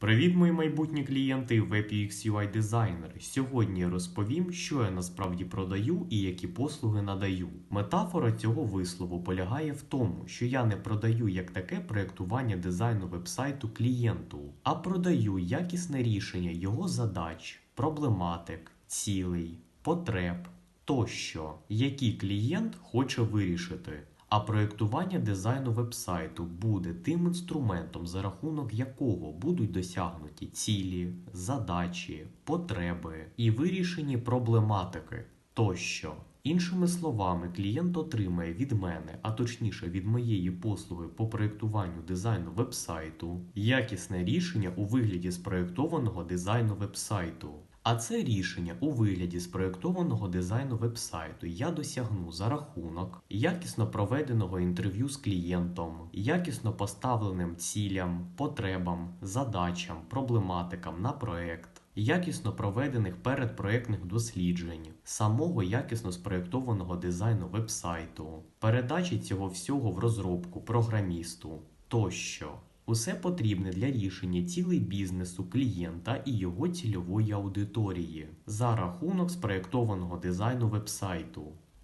Привіт, мої майбутні клієнти WebUX UI дизайнери. Сьогодні розповім, що я насправді продаю і які послуги надаю. Метафора цього вислову полягає в тому, що я не продаю як таке проєктування дизайну вебсайту клієнту, а продаю якісне рішення його задач, проблематик, цілей, потреб тощо, які клієнт хоче вирішити. А проєктування дизайну вебсайту буде тим інструментом, за рахунок якого будуть досягнуті цілі, задачі, потреби і вирішені проблематики тощо. Іншими словами, клієнт отримає від мене, а точніше від моєї послуги по проєктуванню дизайну вебсайту, якісне рішення у вигляді спроєктованого дизайну вебсайту. А це рішення у вигляді спроєктованого дизайну вебсайту я досягну за рахунок якісно проведеного інтерв'ю з клієнтом, якісно поставленим цілям, потребам, задачам, проблематикам на проект. Якісно проведених передпроектних досліджень, самого якісно спроєктованого дизайну вебсайту, передачі цього всього в розробку програмісту тощо. Усе потрібне для рішення цілей бізнесу клієнта і його цільової аудиторії за рахунок спроєктованого дизайну вебсайту.